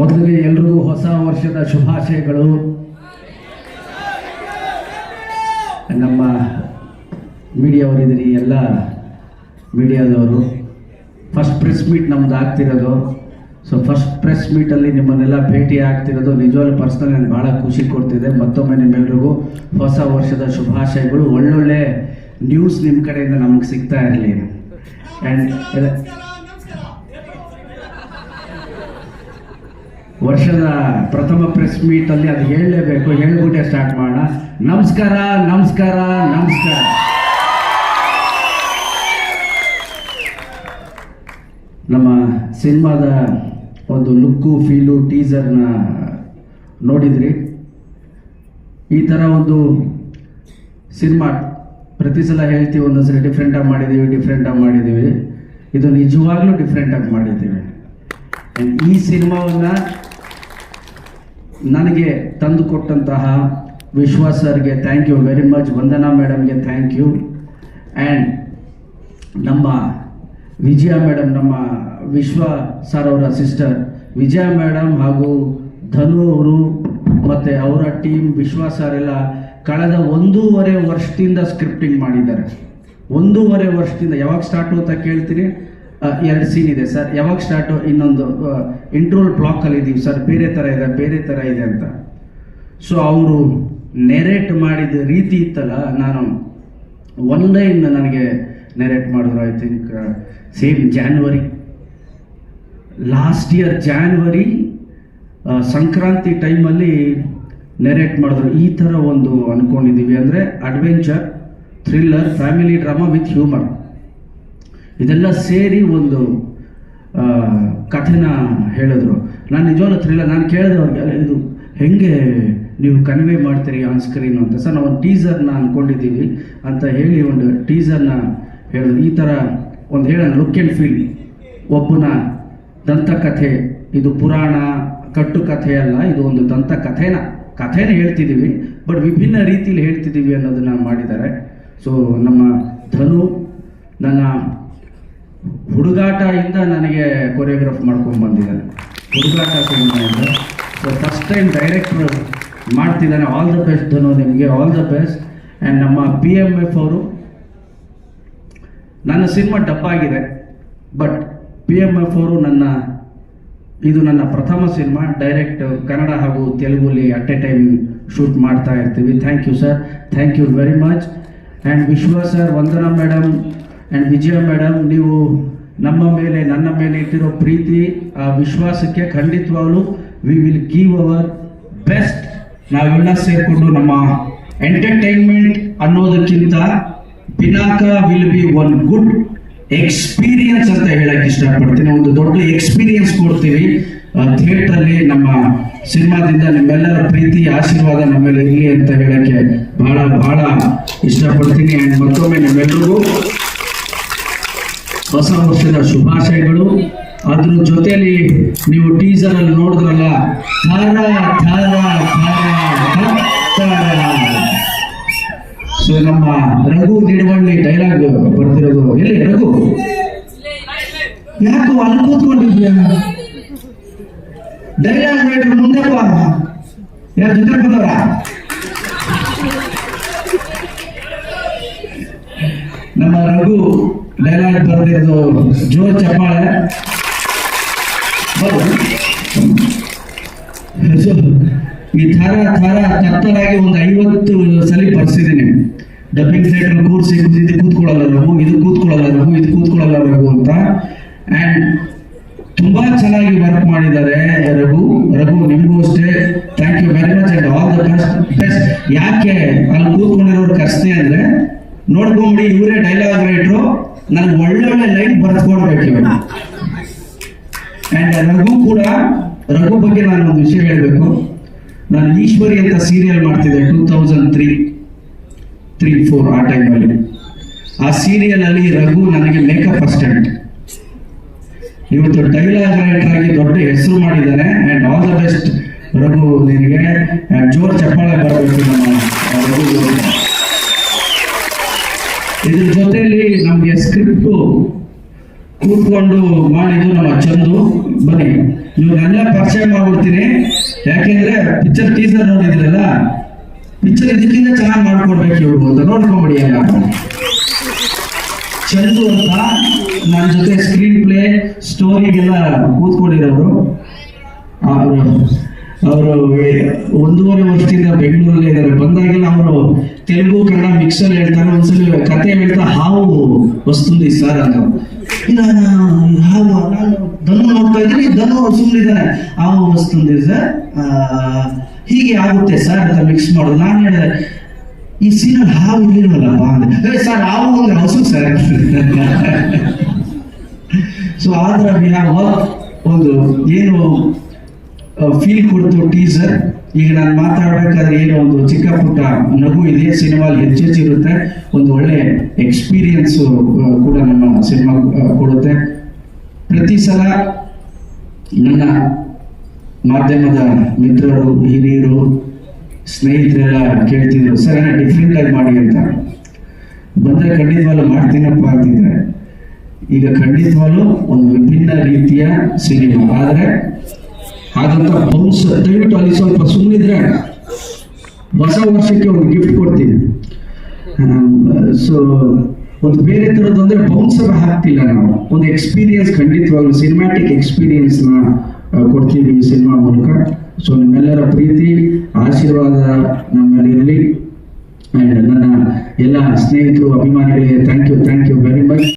ಮೊದಲಿಗೆ ಎಲ್ರಿಗೂ ಹೊಸ ವರ್ಷದ ಶುಭಾಶಯಗಳು. ನಮ್ಮ ಮೀಡಿಯಾವರಿದ್ದೀರಿ ಎಲ್ಲ ಮೀಡಿಯಾದವರು. ಫಸ್ಟ್ ಪ್ರೆಸ್ ಮೀಟ್ ನಮ್ದು ಆಗ್ತಿರೋದು. ಸೊ ಫಸ್ಟ್ ಪ್ರೆಸ್ ಮೀಟಲ್ಲಿ ನಿಮ್ಮನ್ನೆಲ್ಲ ಭೇಟಿ ಆಗ್ತಿರೋದು. ನಿಜವಾಗ್ಲೂ ಪರ್ಸ್ನಲ್ ನನಗೆ ಭಾಳ ಖುಷಿ ಕೊಡ್ತಿದೆ. ಮತ್ತೊಮ್ಮೆ ನಿಮ್ಮೆಲ್ರಿಗೂ ಹೊಸ ವರ್ಷದ ಶುಭಾಶಯಗಳು. ಒಳ್ಳೊಳ್ಳೆ ನ್ಯೂಸ್ ನಿಮ್ಮ ಕಡೆಯಿಂದ ನಮಗೆ ಸಿಗ್ತಾ ಇರಲಿ. ಆ್ಯಂಡ್ ವರ್ಷದ ಪ್ರಥಮ ಪ್ರೆಸ್ ಮೀಟ್ ಅಲ್ಲಿ ಅದು ಹೇಳಲೇಬೇಕು. ಹೇಳ್ಬಿಟ್ಟೆ ಸ್ಟಾರ್ಟ್ ಮಾಡೋಣ. ನಮಸ್ಕಾರ ನಮಸ್ಕಾರ ನಮಸ್ಕಾರ. ನಮ್ಮ ಸಿನಿಮಾದ ಒಂದು ಲುಕ್ಕು, ಫೀಲು ಟೀಸರ್ನ ನೋಡಿದ್ರಿ. ಈ ಥರ ಒಂದು ಸಿನಿಮಾ ಪ್ರತಿ ಸಲ ಹೇಳ್ತೀವಿ, ಒಂದೊಂದ್ಸರಿ ಡಿಫ್ರೆಂಟಾಗಿ ಮಾಡಿದ್ದೀವಿ ಡಿಫ್ರೆಂಟಾಗಿ ಮಾಡಿದ್ದೀವಿ ಇದು ನಿಜವಾಗ್ಲೂ ಡಿಫ್ರೆಂಟಾಗಿ ಮಾಡಿದ್ದೀವಿ ಈ ಸಿನಿಮಾವನ್ನು ನನಗೆ ತಂದು ಕೊಟ್ಟಂತಹ ವಿಶ್ವಾಸ್ ಸರ್ಗೆ thank you very much Vandana ಮೇಡಮ್ಗೆ thank you and ನಮ್ಮ ವಿಜಯ ಮೇಡಮ್, ನಮ್ಮ ವಿಶ್ವ ಸರ್ ಅವರ ಸಿಸ್ಟರ್ ವಿಜಯ ಮೇಡಮ್ ಹಾಗೂ ಧನು ಅವರು ಮತ್ತು ಅವರ ಟೀಮ್ ವಿಶ್ವ ಸರ್ ಎಲ್ಲ ಕಳೆದ ಒಂದೂವರೆ ವರ್ಷದಿಂದ ಸ್ಕ್ರಿಪ್ಟಿಂಗ್ ಮಾಡಿದ್ದಾರೆ. ಒಂದೂವರೆ ವರ್ಷದಿಂದ ಯಾವಾಗ ಸ್ಟಾರ್ಟು ಅಂತ ಕೇಳ್ತೀನಿ? ಎರಡು ಸೀನ್ ಇದೆ ಸರ್ ಯಾವಾಗ ಸ್ಟಾರ್ಟು ಇನ್ನೊಂದು ಇಂಟ್ರೋಲ್ ಬ್ಲಾಕಲ್ಲಿ ಇದ್ದೀವಿ ಸರ್ ಬೇರೆ ಥರ ಇದೆ, ಬೇರೆ ಥರ ಇದೆ ಅಂತ. ಸೊ ಅವರು ನೆರೇಟ್ ಮಾಡಿದ ರೀತಿ ಇತ್ತಲ್ಲ, ನಾನು ಒನ್ ಲೈನ್ ನನಗೆ ನೆರೇಟ್ ಮಾಡಿದ್ರು I think same January last year January Sankranti ಟೈಮಲ್ಲಿ ನೆರೇಟ್ ಮಾಡಿದ್ರು. ಈ ಥರ ಒಂದು ಅಂದ್ಕೊಂಡಿದ್ದೀವಿ ಅಂದರೆ adventure thriller family drama with humour ಇದೆಲ್ಲ ಸೇರಿ ಒಂದು ಕಥೆನ ಹೇಳಿದ್ರು. ನಾನು ನಿಜವಾಗ್ಲೂ ಥ್ರಿಲ್ಲರ್ ನಾನು ಕೇಳಿದೆ ಅವ್ರಿಗೆ "ಅಲ್ಲ, ಇದು ಹೆಂಗೆ ನೀವು ಕನ್ವೆ ಮಾಡ್ತೀರಿ ಆನ್ ಸ್ಕ್ರೀನ್ ಅಂತ? ಸರ್ ನಾವು ಒಂದು ಟೀಸರ್ನ ಅಂದ್ಕೊಂಡಿದ್ದೀವಿ ಅಂತ ಹೇಳಿ ಒಂದು ಟೀಸರ್ನ ಹೇಳಿದ್ರು. ಈ ಥರ ಒಂದು ಹೇಳೋಣ ಲುಕ್ ಆ್ಯಂಡ್ ಫೀಲ್ ಒಬ್ಬನ ದಂತಕಥೆ ಇದು ಪುರಾಣ ಕಟ್ಟು ಕಥೆ ಅಲ್ಲ ಇದು ಒಂದು ದಂತ ಕಥೆನ ಕಥೆನ ಹೇಳ್ತಿದ್ದೀವಿ ಬಟ್ ವಿಭಿನ್ನ ರೀತಿಯಲ್ಲಿ ಹೇಳ್ತಿದ್ದೀವಿ ಅನ್ನೋದನ್ನ ಮಾಡಿದ್ದಾರೆ. ಸೊ ನಮ್ಮ ಧನು ನನ್ನ ಹುಡುಗಾಟ ಇಂದ ನನಗೆ ಕೊರಿಯೋಗ್ರಾಫ್ ಮಾಡ್ಕೊಂಡು ಬಂದಿದ್ದಾನೆ ಹುಡುಗಾಟ ಸಿನಿಮಾಯಿಂದ ಸೊ ಫಸ್ಟ್ ಟೈಮ್ ಡೈರೆಕ್ಟ್ರು ಮಾಡ್ತಿದ್ದಾನೆ. ಆಲ್ ದ ಬೆಸ್ಟ್ ಧನು ನಿಮಗೆ. ಆಲ್ ದ ಬೆಸ್ಟ್ ಆ್ಯಂಡ್ ನಮ್ಮ ಪಿ ಎಂ ಎಫ್ ಅವರು, ನನ್ನ ಸಿನಿಮಾ ಡಬ್ ಆಗಿದೆ. ಬಟ್ ಪಿ ಎಂ ಎಫ್ ಅವರು ನನ್ನ, ಇದು ನನ್ನ ಪ್ರಥಮ ಸಿನಿಮಾ. ಡೈರೆಕ್ಟ್ ಕನ್ನಡ ಹಾಗೂ ತೆಲುಗುಲಿ ಅಟ್ ಎ ಟೈಮ್ ಶೂಟ್ ಮಾಡ್ತಾ ಇರ್ತೀವಿ. Thank you sir thank you very much and Vishwa sir Vandana madam and Vijaya madam ನೀವು ನಮ್ಮ ಮೇಲೆ, ನನ್ನ ಮೇಲೆ ಇಟ್ಟಿರೋ ಪ್ರೀತಿ, ಆ ವಿಶ್ವಾಸಕ್ಕೆ ಖಂಡಿತವಾಗ್ಲೂ we will give our best ನಾವೆಲ್ಲ ಸೇರಿಕೊಂಡು ನಮ್ಮ ಎಂಟರ್ಟೈನ್ಮೆಂಟ್ ಅನ್ನೋದಕ್ಕಿಂತ Pinaka will be one good experience ಅಂತ ಹೇಳಕ್ ಇಷ್ಟಪಡ್ತೀನಿ. ಒಂದು ದೊಡ್ಡ ಎಕ್ಸ್ಪೀರಿಯನ್ಸ್ ಕೊಡ್ತೀವಿ. ಥಿಯೇಟರ್ ಅಲ್ಲಿ ನಮ್ಮ ಸಿನಿಮಾದಿಂದ ನಿಮ್ಮೆಲ್ಲರ ಪ್ರೀತಿ, ಆಶೀರ್ವಾದ ನಮ್ಮೆಲ್ಲ ಮೇಲೆ ಇರಲಿ ಅಂತ ಹೇಳಕ್ಕೆ ಬಹಳ ಬಹಳ ಇಷ್ಟಪಡ್ತೀನಿ. ಮತ್ತೊಮ್ಮೆ ನಿಮ್ಮೆಲ್ಲರಿಗೂ ಹೊಸ ವರ್ಷದ ಶುಭಾಶಯಗಳು. ಅದ್ರ ಜೊತೆಯಲ್ಲಿ ನೀವು ಟೀಸರ್ ಅಲ್ಲಿ ನೋಡಿದ್ರಲ್ಲ ಸೊ ನಮ್ಮ ರಘು ನಿಡವಳ್ಳಿ ಡೈಲಾಗ್ ಬರ್ತಿರೋದು. ಎಲ್ಲಿ ರಘು? ಯಾಕೋ ಅಲ್ಲಿ ಕೂತ್ಕೊಂಡಿದ್ಯಾ? ಡೈಲಾಗ್ ರೈಟರ್ ಮುಂದೆ ಯಾರು ಜೊತೆ ಬಂದವರ ನಮ್ಮ ರಘು ಡೈಲಾಗ್ ಬರ್ದಿರೋದು ಜೋ ಚಪ್ಪಾಳೆ? ಈ ಥರ ಥರ ಕತ್ತಲಾಗಿ ಒಂದು ಐವತ್ತು ಸಲ ಬರ್ಸಿದ್ದೀನಿ. ಡಬ್ಬಿಂಗ್ ಥಿಯೇಟರ್ ಕೂರಿಸಿ ಇದು ಕೂತ್ಕೊಳ್ಳಲ್ಲ ರಘು, ಇದು ಕೂತ್ಕೊಳ್ಳಲ್ಲ ರಘು, ಇದು ಕೂತ್ಕೊಳ್ಳಲ್ಲ ರಘು ಅಂತ. ಆ್ಯಂಡ್ ತುಂಬಾ ಚೆನ್ನಾಗಿ ವರ್ಕ್ ಮಾಡಿದ್ದಾರೆ ರಘು. ರಘು, ನಿಮಗೂ ಅಷ್ಟೇ. Thank you very much and all the best best ಯಾಕೆ ಅಲ್ಲಿ ಕೂತ್ಕೊಂಡಿರೋರು ಕಷ್ಟೇ ಅಂದರೆ ನೋಡ್ಕೊಂಬಿಡಿ, ಇವರೇ ಡೈಲಾಗ್ ರೈಟ್ರು ನನಗೆ ಒಳ್ಳೊಳ್ಳೆ ಲೈನ್ ಬರ್ಸ್ಕೊಡ್ಬೇಕು ಅಂಡ್ ರಘು ಕೂಡ, ರಘು ಬಗ್ಗೆ ನಾನು ಒಂದು ವಿಷಯ ಹೇಳಬೇಕು. ನಾನು ಈಶ್ವರಿ ಅಂತ ಸೀರಿಯಲ್ ಮಾಡ್ತಿದ್ದೆ two thousand three three four ಆ ಟೈಮಲ್ಲಿ ಆ ಸೀರಿಯಲ್ ಅಲ್ಲಿ ರಘು ನನಗೆ ಮೇಕಪ್ ಅಸ್ಟೆಂಟ್ ಇವತ್ತು ಡೈಲಾಗ್ ರೈಟರ್ ಆಗಿ ದೊಡ್ಡ ಹೆಸರು ಮಾಡಿದ್ದಾರೆ and all the best Raghu ನಿನಗೆ. ಜೋರ್ ಚಪ್ಪಾಳೆ ಬರಬೇಕು ನಮ್ಮ ರಘು ಇದ್ರ ಜೊತೆಯಲ್ಲಿ ನಮಗೆ ಸ್ಕ್ರಿಪ್ಟು ಕೂತ್ಕೊಂಡು ಮಾಡಿದ್ದು ನಮ್ಮ ಚಂದು ಬನ್ನಿ ಇವ್ರನ್ನೆಲ್ಲ ಪರಿಚಯ ಮಾಡ್ಬಿಡ್ತೀನಿ. ಯಾಕೆಂದ್ರೆ ಪಿಕ್ಚರ್ ಟೀಸರ್ ನೋಡಿದ್ರಲ್ಲ ಪಿಕ್ಚರ್ ಇದಕ್ಕಿಂತ ಚೆನ್ನಾಗಿ ಮಾಡ್ಕೊಡ್ಬೇಕು ಇವ್ರು ಅಂತ ನೋಡ್ಕೊಂಬಿಡಿ ಚಂದು ಅಂತ ನನ್ನ ಜೊತೆ ಸ್ಕ್ರೀನ್ ಪ್ಲೇ ಸ್ಟೋರಿಗೆಲ್ಲ ಕೂತ್ಕೊಂಡಿರೋರು. ಅವರು ಅವರು ಒಂದೂವರೆ ವರ್ಷದಿಂದ ಬೆಂಗಳೂರಲ್ಲೇ ಇದ್ದಾರೆ. ಬಂದಾಗೆಲ್ಲ ಅವರು ತೆಲುಗು ಕನ್ನಡ ಮಿಕ್ಸಲ್ಲಿ ಹೇಳ್ತಾರೆ ಒಂದ್ಸಲಿ ಕತೆ ಹೇಳ್ತಾ ಹಾವು ವಸ್ತುಂದಿ ಸರ್ ಅಂತ. ನಾನು ಹಾವು ನಾನು ಧನು ನೋಡ್ತಾ ಇದ್ದೀನಿ ಧನು ಸುಮ್ಮನಿದ್ದಾನೆ ಹಾವು ವಸ್ತುಂದಿ ಸರ್ ಹೀಗೆ ಆಗುತ್ತೆ ಸರ್ ಅಂತ ಮಿಕ್ಸ್ ಮಾಡೋದು. ನಾನು ಹೇಳಿದೆ ಈ ಸೀನಲ್ಲಿ ಹಾವು ಇರ್ಲಿಲ್ವಲ್ಲಪ್ಪ ಅಂದ್ರೆ "ಏ, ಸರ್ ಹಾವು ಅಂದ್ರೆ ಹಸು ಸರ್ ಸೊ ಆದ್ರೆ ಒಂದು ಏನು ಫೀಲ್ ಕೊಡ್ತು ಟೀಸರ್ ಈಗ ನಾನು ಮಾತಾಡ್ಬೇಕಾದ್ರೆ ಏನು ಒಂದು ಚಿಕ್ಕ ಪುಟ್ಟ ನಗು ಇದೆ ಸಿನಿಮಾ ಹೆಚ್ಚು ಇರುತ್ತೆ ಒಂದು ಒಳ್ಳೆ ಎಕ್ಸ್ಪೀರಿಯನ್ಸ್ ಕೂಡ ನಮ್ಮ ಸಿನಿಮಾ ಕೊಡುತ್ತೆ. ಪ್ರತಿ ಸಲ ನನ್ನ ಮಾಧ್ಯಮದ ಮಿತ್ರರು, ಹಿರಿಯರು, ಸ್ನೇಹಿತರೆಲ್ಲ ಕೇಳ್ತಿದ್ರು, ಸರ್ ಡಿಫ್ರೆಂಟ್ ಆಗಿ ಮಾಡಿ ಅಂತ. ಬಂದ್ರೆ ಖಂಡಿತವಾಗ್ಲೂ ಮಾಡ್ತೀನಪ್ಪ ಅಂತಿದ್ರೆ ಈಗ ಖಂಡಿತವಾಗ್ಲೂ ಒಂದು ವಿಭಿನ್ನ ರೀತಿಯ ಸಿನಿಮಾ. ಆದರೆ ಹಾಗಂತ ಬೌನ್ಸ್ ದಯವಿಟ್ಟು ಅಲ್ಲಿ ಸ್ವಲ್ಪ ಸುಮ್ಮನಿದ್ರೆ ಹೊಸ ವರ್ಷಕ್ಕೆ ಒಂದು ಗಿಫ್ಟ್ ಕೊಡ್ತೀನಿ. ಸೊ ಒಂದು ಬೇರೆ ಥರದ್ದು ಅಂದ್ರೆ ಬೌನ್ಸರ್ ಹಾಕ್ತಿಲ್ಲ ನಾವು. ಒಂದು ಎಕ್ಸ್ಪೀರಿಯನ್ಸ್ ಖಂಡಿತವಾಗ್ಲೂ ಸಿನಿಮ್ಯಾಟಿಕ್ ಎಕ್ಸ್ಪೀರಿಯನ್ಸ್ನ ಕೊಡ್ತೀವಿ ಸಿನಿಮಾ ಮೂಲಕ. ಸೊ ನಿಮ್ಮೆಲ್ಲರ ಪ್ರೀತಿ, ಆಶೀರ್ವಾದ ನಮ್ಮಲ್ಲಿರಲಿ. ನನ್ನ ಎಲ್ಲ ಸ್ನೇಹಿತರು, ಅಭಿಮಾನಿಗಳಿಗೆ thank you thank you very much